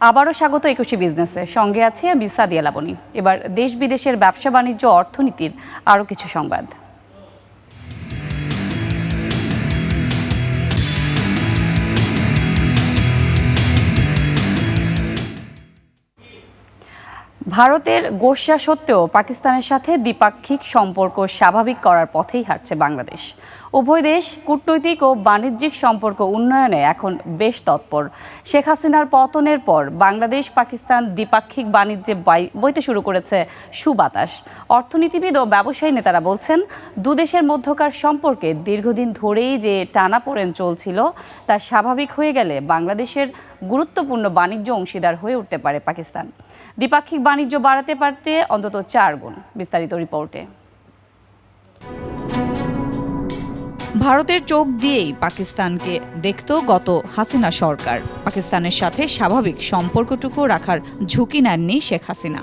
আবারও স্বাগত একুশে বিজনেসে। সঙ্গে আছে আমি সাদিয়া এবার দেশ বিদেশের ব্যবসা বাণিজ্য, অর্থনীতির আরও কিছু সংবাদ। ভারতের গোসা সত্ত্বেও পাকিস্তানের সাথে দ্বিপাক্ষিক সম্পর্ক স্বাভাবিক করার পথেই হাঁটছে বাংলাদেশ। উভয় দেশ কূটনৈতিক ও বাণিজ্যিক সম্পর্ক উন্নয়নে এখন বেশ তৎপর। শেখ হাসিনার পতনের পর বাংলাদেশ পাকিস্তান দ্বিপাক্ষিক বাণিজ্যে বাই- বইতে শুরু করেছে সুবাতাস। অর্থনীতিবিদ ও ব্যবসায়ী নেতারা বলছেন দুদেশের মধ্যকার সম্পর্কে দীর্ঘদিন ধরেই যে টানাপোড়েন চলছিল, তা স্বাভাবিক হয়ে গেলে বাংলাদেশের গুরুত্বপূর্ণ বাণিজ্য অংশীদার হয়ে উঠতে পারে পাকিস্তান। দ্বিপাক্ষিক বাণিজ্য বাড়াতে পারতে অন্তত চার গুণ, বিস্তারিত রিপোর্টে। ভারতের চোখ দিয়েই পাকিস্তানকে দেখত গত হাসিনা সরকার। পাকিস্তানের সাথে স্বাভাবিক সম্পর্কটুকু রাখার ঝুঁকি নেননি শেখ হাসিনা।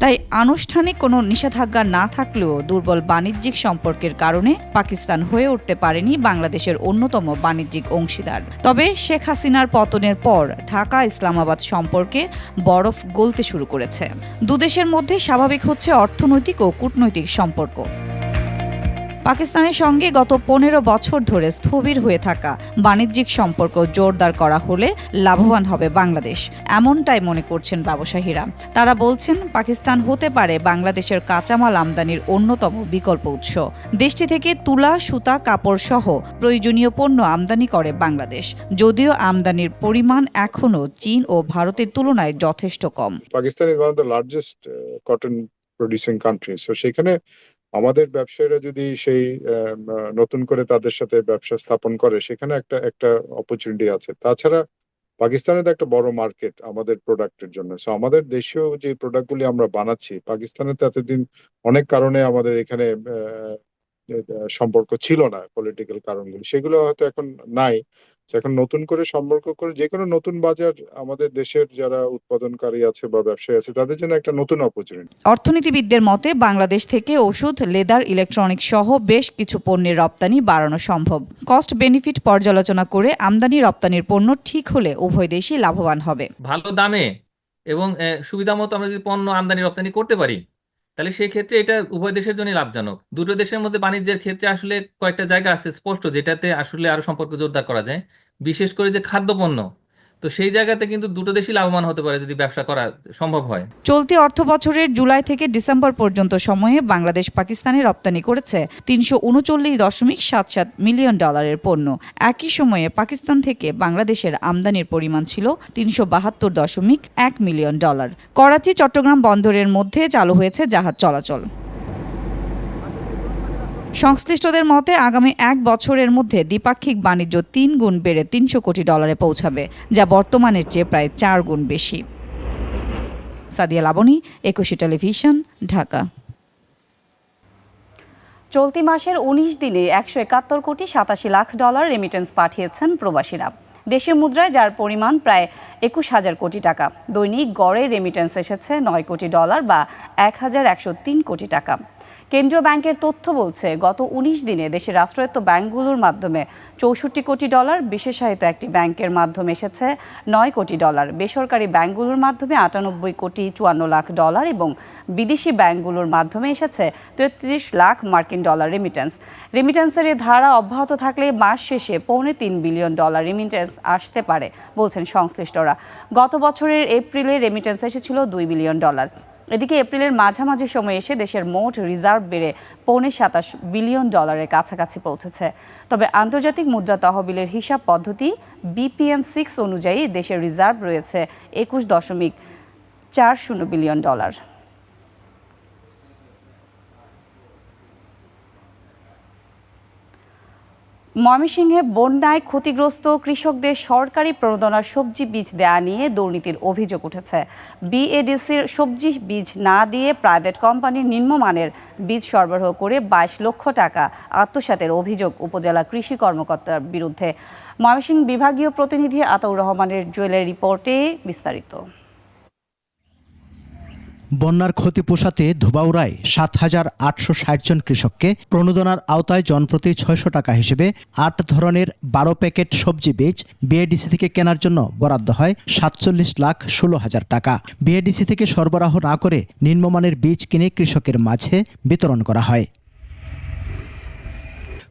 তাই আনুষ্ঠানিক কোনো নিষেধাজ্ঞা না থাকলেও দুর্বল বাণিজ্যিক সম্পর্কের কারণে পাকিস্তান হয়ে উঠতে পারেনি বাংলাদেশের অন্যতম বাণিজ্যিক অংশীদার। তবে শেখ হাসিনার পতনের পর ঢাকা ইসলামাবাদ সম্পর্কে বরফ গলতে শুরু করেছে। দুদেশের মধ্যে স্বাভাবিক হচ্ছে অর্থনৈতিক ও কূটনৈতিক সম্পর্ক। পাকিস্তানের সঙ্গে গত পনেরো বছর ধরে স্থবির হয়ে থাকা বাণিজ্যিক সম্পর্ক জোরদার করা হলে লাভবান হবে বাংলাদেশ। এমনটাই মনে করছেন ব্যবসায়ীরা। তারা বলছেন, পাকিস্তান হতে পারে বাংলাদেশের কাঁচামাল আমদানির অন্যতম বিকল্প উৎস। দেশটি থেকে তুলা, সুতা, কাপড় সহ প্রয়োজনীয় পণ্য আমদানি করে বাংলাদেশ। যদিও আমদানির পরিমাণ এখনও চীন ও ভারতের তুলনায় যথেষ্ট কম। Pakistan is one of the largest cotton producing country so সেখানে আমাদের ব্যবসায়ীরা যদি সেই নতুন করে তাদের সাথে ব্যবসা স্থাপন করে, সেখানে একটা একটা অপরচুনিটি আছে। তাছাড়া পাকিস্তানের তো একটা বড় মার্কেট আমাদের প্রোডাক্টের জন্য। সো আমাদের দেশীয় যে প্রোডাক্টগুলি আমরা বানাচ্ছি পাকিস্তানের তো এতদিন অনেক কারণে আমাদের এখানে সম্পর্ক ছিল না পলিটিক্যাল কারণগুলি। সেগুলো হয়তো এখন নাই। এখন নতুন করে সম্পর্ক করে যে কোনো নতুন বাজার আমাদের দেশের যারা উৎপাদনকারী আছে বা ব্যবসায়ী আছে তাদের জন্য একটা নতুন অপরচুনিটি অর্থনীতিবিদদের মতে বাংলাদেশ থেকে ওষুধ লেদার ইলেকট্রনিক্স সহ বেশ কিছু পণ্যের রপ্তানি বাড়ানো সম্ভব। কস্ট বেনিফিট পর্যালোচনা করে আমদানি রপ্তানির পণ্য ঠিক হলে উভয় দেশই লাভবান হবে। ভালো দামে এবং সুবিধা মতো আমরা যদি পণ্য আমদানি রপ্তানি করতে পারি তাহলে সেই ক্ষেত্রে এটা উভয় দেশের জন্য লাভজনক। দুটো দেশের মধ্যে বাণিজ্যের ক্ষেত্রে আসলে কয়েকটা জায়গা আছে স্পষ্ট যেটাতে আসলে আরও সম্পর্ক জোরদার করা যায়। বিশেষ করে যে খাদ্যপণ্য তো সেই জায়গাতে কিন্তু দুটো দেশই লাভবান হতে পারে যদি ব্যবসা করা সম্ভব হয়। চলতি অর্থ বছরের জুলাই থেকে ডিসেম্বর পর্যন্ত সময়ে বাংলাদেশ পাকিস্তানে রপ্তানি করেছে তিনশো উনচল্লিশ দশমিক সাত সাত মিলিয়ন ডলারের পণ্য। একই সময়ে পাকিস্তান থেকে বাংলাদেশের আমদানির পরিমাণ ছিল তিনশো বাহাত্তর দশমিক এক মিলিয়ন ডলার। করাচি চট্টগ্রাম বন্দরের মধ্যে চালু হয়েছে জাহাজ চলাচল। সংশ্লিষ্টদের মতে আগামী এক বছরের মধ্যে দ্বিপাক্ষিক বাণিজ্য তিন গুণ বেড়ে তিনশো কোটি ডলারে পৌঁছাবে, যা বর্তমানের চেয়ে প্রায় চার গুণ বেশি। সাদিয়া লাবণী একুশে টেলিভিশন, ঢাকা। চলতি মাসের ১৯ দিনে একশো একাত্তর কোটি সাতাশি লাখ ডলার রেমিটেন্স পাঠিয়েছেন প্রবাসীরা। দেশের মুদ্রায়, যার পরিমাণ প্রায় একুশ হাজার কোটি টাকা। দৈনিক গড়ে রেমিটেন্স এসেছে নয় কোটি ডলার বা এক হাজার একশো তিন কোটি টাকা। কেন্দ্রীয় ব্যাংকের তথ্য বলছে, গত ১৯ দিনে দেশের রাষ্ট্রায়ত্ত ব্যাংকগুলোর মাধ্যমে চৌষট্টি কোটি ডলার, বিশেষায়িত একটি ব্যাংকের মাধ্যমে এসেছে নয় কোটি ডলার। বেসরকারি ব্যাংকগুলোর মাধ্যমে আটানব্বই কোটি চুয়ান্ন লাখ ডলার এবং বিদেশি ব্যাংকগুলোর মাধ্যমে এসেছে তেত্রিশ লাখ মার্কিন ডলার রেমিটেন্স রেমিটেন্সের এই ধারা অব্যাহত থাকলে মাস শেষে পৌনে তিন বিলিয়ন ডলার রেমিটেন্স আসতে পারে, বলছেন সংশ্লিষ্টরা। গত বছরের এপ্রিলে রেমিটেন্স এসেছিল দুই বিলিয়ন ডলার। এদিকে এপ্রিলের মাঝামাঝি সময়ে এসে দেশের মোট রিজার্ভ বেড়ে পৌনে সাতাশ বিলিয়ন ডলারের কাছাকাছি পৌঁছেছে। তবে আন্তর্জাতিক মুদ্রা তহবিলের হিসাব পদ্ধতি বিপিএম সিক্স অনুযায়ী দেশের রিজার্ভ রয়েছে একুশ দশমিক চার শূন্য বিলিয়ন ডলার। ময়মনসিংহে বন্যায় ক্ষতিগ্রস্ত কৃষকদের সরকারি প্রণোদনার সবজি বীজ দেয়া নিয়ে দুর্নীতির অভিযোগ উঠেছে। বিএডিসির সবজি বীজ না দিয়ে প্রাইভেট কোম্পানির নিম্নমানের বীজ সরবরাহ করে বাইশ লক্ষ টাকা আত্মসাতের অভিযোগ উপজেলা কৃষি কর্মকর্তার বিরুদ্ধে। ময়মনসিংহ বিভাগীয় প্রতিনিধি আতাউর রহমানের জুয়েলের রিপোর্টে বিস্তারিত। বন্যার ক্ষতি পোষাতে ধুবাউড়ায় সাত হাজার আটশো ষাট জন কৃষককে প্রণোদনার আওতায় জনপ্রতি ছয়শো টাকা হিসেবে আট ধরনের বারো প্যাকেট সবজি বীজ বিএডিসি থেকে কেনার জন্য বরাদ্দ হয় সাতচল্লিশ লাখ ষোলো হাজার টাকা। বিএডিসি থেকে সরবরাহ না করে নিম্নমানের বীজ কিনে কৃষকের মাঝে বিতরণ করা হয়।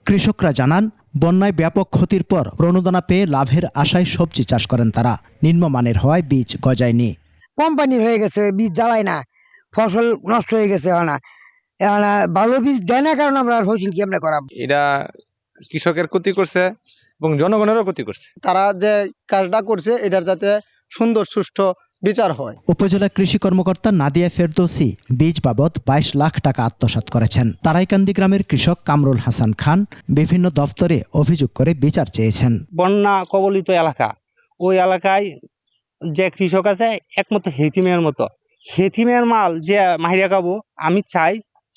কৃষকরা জানান, বন্যায় ব্যাপক ক্ষতির পর প্রণোদনা পেয়ে লাভের আশায় সবজি চাষ করেন তারা। নিম্নমানের হওয়ায় বীজ গজায়নি। কোম্পানির হয়ে গেছে বীজ জ্বালায় না ফসল নষ্ট হয়ে গেছে এখন আর। ভালো বীজ দেয় না কারণ আমরা আর ফসল কি আমরা করাবো? এটা কৃষকের ক্ষতি করছে এবং জনগণেরও ক্ষতি করছে। তারা যে কাজটা করছে এটার যাতে সুন্দর সুষ্ঠু বিচার হয়। উপজেলা কৃষি কর্মকর্তা নাদিয়া ফেরদৌসি বীজ বাবদ বাইশ লাখ টাকা আত্মসাৎ করেছেন। তারাইকান্দি গ্রামের কৃষক কামরুল হাসান খান বিভিন্ন দপ্তরে অভিযোগ করে বিচার চেয়েছেন। বন্যা কবলিত এলাকা। ওই এলাকায় যে কৃষক আছে, একমাত্র হেথিমের মতো। হেথিমের মাল যে মাহিরা খাব, আমি চাই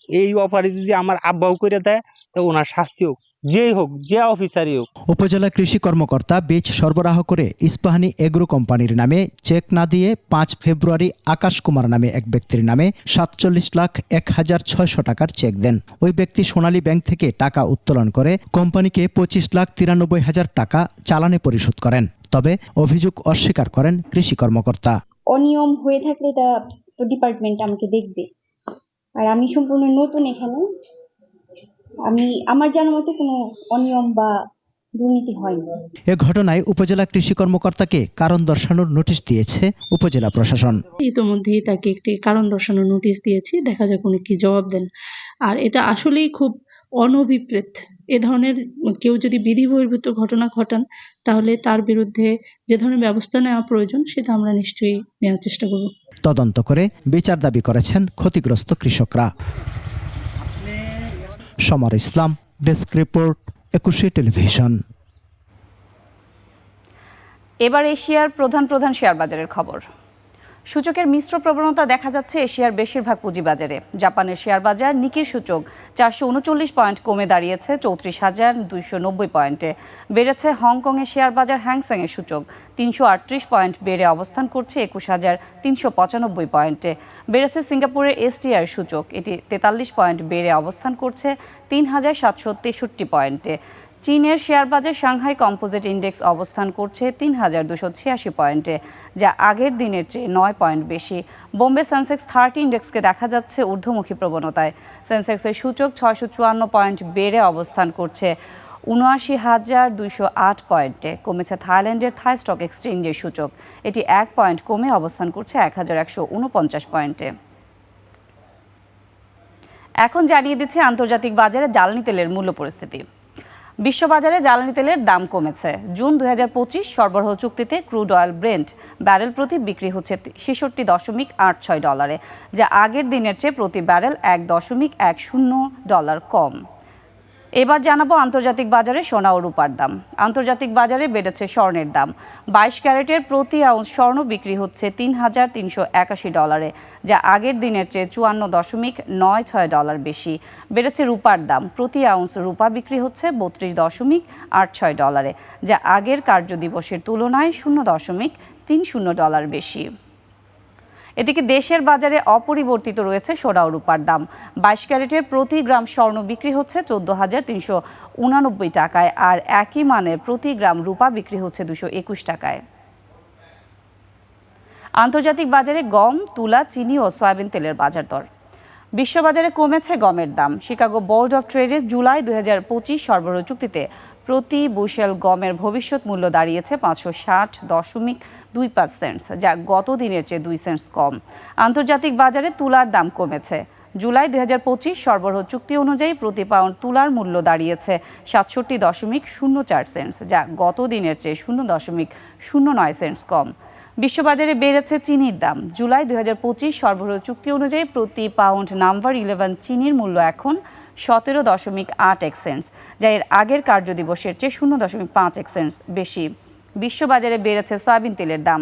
এই অফারে যদি আমার আব্বাও করে দেয়, তো ওনার শাস্তি হোক। যেই হোক যে অফিসারই হোক। উপজেলা কৃষি কর্মকর্তা বীজ সরবরাহ করে ইস্পাহানি এগ্রো কোম্পানির নামে চেক না দিয়ে পাঁচ ফেব্রুয়ারি আকাশ কুমার নামে এক ব্যক্তির নামে সাতচল্লিশ লাখ এক হাজার ছয়শো টাকার চেক দেন। ওই ব্যক্তি সোনালী ব্যাংক থেকে টাকা উত্তোলন করে কোম্পানিকে পঁচিশ লাখ তিরানব্বই হাজার টাকা চালানে পরিশোধ করেন। তবে অভিযোগ অস্বীকার করেন কৃষি কর্মকর্তা। অনিয়ম হয়ে থাকলে এটা তো ডিপার্টমেন্ট আমাকে দেখবে। আর আমি সম্পূর্ণ নতুন এখানে। আমি আমার জানার মতে কোনো অনিয়ম বা দুর্নীতি হয়নি। এ ঘটনায় উপজেলা কৃষি কর্মকর্তাকে কারণ দর্শানোর নোটিশ দিয়েছে উপজেলা প্রশাসন। ইতোমধ্যেই তাকে একটি কারণ দর্শানোর নোটিশ দিয়েছি দেখা যাক উনি কি জবাব দেন। আর এটা আসলেই খুব অনভিপ্রেত। এ ধরনের কেউ যদি বিধি বহির্ভূত ঘটনা ঘটান তাহলে তার বিরুদ্ধে যে ধরনের ব্যবস্থা নেওয়া প্রয়োজন সেটা আমরা নিশ্চয়ই নেওয়ার চেষ্টা করব। তদন্ত করে বিচার দাবি করেছেন ক্ষতিগ্রস্ত কৃষকরা। সমর ইসলাম ডেস্ক রিপোর্ট একুশে টেলিভিশন। এবার এশিয়ার প্রধান প্রধান শেয়ার বাজারের খবর। সূচকের মিশ্র প্রবণতা দেখা যাচ্ছে এশিয়ার বেশিরভাগ পুঁজিবাজারে। জাপানের শেয়ার বাজার নিকির সূচক চারশো উনচল্লিশ পয়েন্ট কমে দাঁড়িয়েছে, চৌত্রিশ হাজার দুইশো নব্বই পয়েন্টে। বেড়েছে হংকংয়ের শেয়ার বাজার হ্যাংসেংয়ের সূচক, তিনশো আটত্রিশ পয়েন্ট বেড়ে অবস্থান করছে একুশ হাজার তিনশো পঁচানব্বই পয়েন্টে। বেড়েছে সিঙ্গাপুরের এসটিআর সূচক, এটি তেতাল্লিশ পয়েন্ট বেড়ে অবস্থান করছে তিন হাজার সাতশো তেষট্টি পয়েন্টে। চীনের শেয়ার বাজার সাংহাই কম্পোজিট ইন্ডেক্স অবস্থান করছে তিন হাজার দুশো ছিয়াশি পয়েন্টে, যা আগের দিনের চেয়ে নয় পয়েন্ট বেশি। বোম্বে সেন্সেক্স থার্টি ইন্ডেক্সকে দেখা যাচ্ছে ঊর্ধ্বমুখী প্রবণতায়। সেন্সেক্সের সূচক ছয়শো চুয়ান্ন পয়েন্ট বেড়ে অবস্থান করছে উনআশি হাজার দুইশো আট পয়েন্টে, কমেছে থাইল্যান্ডের থাই স্টক এক্সচেঞ্জের সূচক। এটি এক পয়েন্ট কমে অবস্থান করছে এক হাজার একশো উনপঞ্চাশ পয়েন্টে। এখন জানিয়ে দিচ্ছে আন্তর্জাতিক বাজারে জ্বালানি তেলের মূল্য পরিস্থিতি। বিশ্ববাজারে জ্বালানি তেলের দাম কমেছে। জুন দু হাজার পঁচিশ সরবরাহ চুক্তিতে ক্রুড অয়েল ব্রেন্ট ব্যারেল প্রতি বিক্রি হচ্ছে ছেষট্টি দশমিক আট ছয় ডলারে, যা আগের দিনের চেয়ে প্রতি ব্যারেল এক দশমিক এক শূন্য ডলার কম। এবার জানাব আন্তর্জাতিক বাজারে সোনা ও রূপার দাম। আন্তর্জাতিক বাজারে বেড়েছে স্বর্ণের দাম। বাইশ ক্যারেটের প্রতি আউন্স স্বর্ণ বিক্রি হচ্ছে তিন হাজার তিনশো একাশি ডলারে, যা আগের দিনের চেয়ে চুয়ান্ন দশমিক নয় ছয় ডলার বেশি। বেড়েছে রূপার দাম। প্রতি আউন্স রূপা বিক্রি হচ্ছে বত্রিশ দশমিক আট ছয় ডলারে, যা আগের কার্যদিবসের তুলনায় শূন্য দশমিক তিন শূন্য ডলার বেশি। এদিকে দেশের বাজারে অপরিবর্তিত রয়েছে সোনা ও রূপার দাম। বাইশ ক্যারেটের প্রতি গ্রাম স্বর্ণ বিক্রি হচ্ছে চোদ্দ হাজার তিনশো উনানব্বই টাকায়, আর একই মানের প্রতি গ্রাম রূপা বিক্রি হচ্ছে দুশো একুশ টাকায়। আন্তর্জাতিক বাজারে গম, তুলা, চিনি ও সয়াবিন তেলের বাজার দর। বিশ্ববাজারে কমেছে গমের দাম। শিকাগো বোর্ড অফ ট্রেডের জুলাই দু হাজার পঁচিশ সরবরাহ চুক্তিতে প্রতি বুশেল গমের ভবিষ্যৎ মূল্য দাঁড়িয়েছে পাঁচশো ষাট দশমিক দুই পাঁচ সেন্টস যা গত দিনের চেয়ে দুই সেন্টস কম। আন্তর্জাতিক বাজারে তুলার দাম কমেছে। জুলাই দুই হাজার পঁচিশ সরবরাহ চুক্তি অনুযায়ী প্রতি পাউন্ড তুলার মূল্য দাঁড়িয়েছে সাতষট্টি দশমিক শূন্য চার সেন্টস যা গত দিনের চেয়ে শূন্য দশমিক শূন্য নয় সেন্টস কম। বিশ্ববাজারে বেড়েছে চিনির দাম। জুলাই দুই হাজার পঁচিশ সরবরাহ চুক্তি অনুযায়ী প্রতি পাউন্ড নাম্বার ইলেভেন চিনির মূল্য এখন সতেরো দশমিক আট এক যা এর আগের কার্যদিবসের চেয়ে শূন্য দশমিক পাঁচ এক বেশি। বিশ্ববাজারে বেড়েছে সয়াবিন তেলের দাম।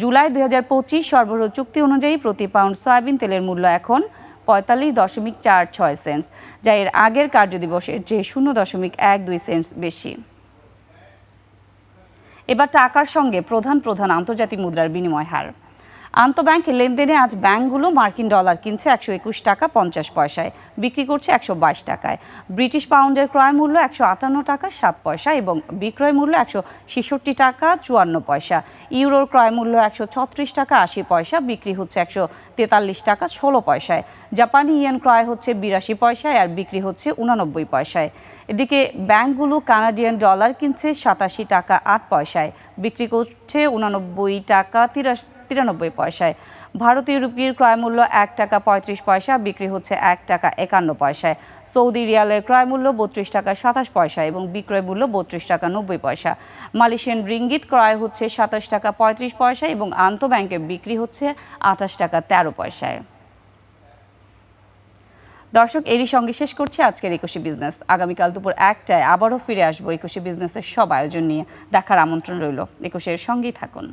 জুলাই দুই হাজার পঁচিশ সরবরাহ চুক্তি অনুযায়ী প্রতি পাউন্ড সয়াবিন তেলের মূল্য এখন পঁয়তাল্লিশ দশমিক চার ছয় সেন্টস, যা এর আগের কার্যদিবসের চেয়ে শূন্য দশমিক এক দুই সেন্টস বেশি। এবার টাকার সঙ্গে প্রধান প্রধান আন্তর্জাতিক মুদ্রার বিনিময় হার। আন্তঃব্যাংক লেনদেনে আজ ব্যাংকগুলো মার্কিন ডলার কিনছে একশো একুশ টাকা পঞ্চাশ পয়সায়, বিক্রি করছে একশো বাইশ টাকায়। ব্রিটিশ পাউন্ডের ক্রয় মূল্য একশো আটান্ন টাকা সাত পয়সা এবং বিক্রয় মূল্য একশো ছেষট্টি টাকা চুয়ান্ন পয়সা। ইউরোর ক্রয় মূল্য একশো ছত্রিশ টাকা আশি পয়সা, বিক্রি হচ্ছে একশো তেতাল্লিশ টাকা ষোলো পয়সায়। জাপানি ইয়েন ক্রয় হচ্ছে বিরাশি পয়সায় আর বিক্রি হচ্ছে উনানব্বই পয়সায়। এদিকে ব্যাংকগুলো কানাডিয়ান ডলার কিনছে সাতাশি টাকা আট পয়সায়, বিক্রি করছে উনানব্বই টাকা তিরাশি তিরানব্বই পয়সায়। ভারতীয় রুপির ক্রয় মূল্য এক টাকা পঁয়ত্রিশ পয়সা, বিক্রি হচ্ছে এক টাকা একান্ন পয়সায়। সৌদি রিয়ালের ক্রয় মূল্য বত্রিশ টাকা সাতাশ পয়সা এবং বিক্রয় মূল্য বত্রিশ টাকা নব্বই পয়সা। মালয়েশিয়ান রিঙ্গিত ক্রয় হচ্ছে সাতাশ টাকা পঁয়ত্রিশ পয়সা এবং আন্তঃব্যাংকে বিক্রি হচ্ছে আঠাশ টাকা তেরো পয়সায়। দর্শক, এরই সঙ্গে শেষ করছি আজকের একুশে বিজনেস। আগামীকাল দুপুর একটায় আবারও ফিরে আসব একুশে বিজনেসের সব আয়োজন নিয়ে। দেখার আমন্ত্রণ রইল। একুশের সঙ্গেই থাকুন।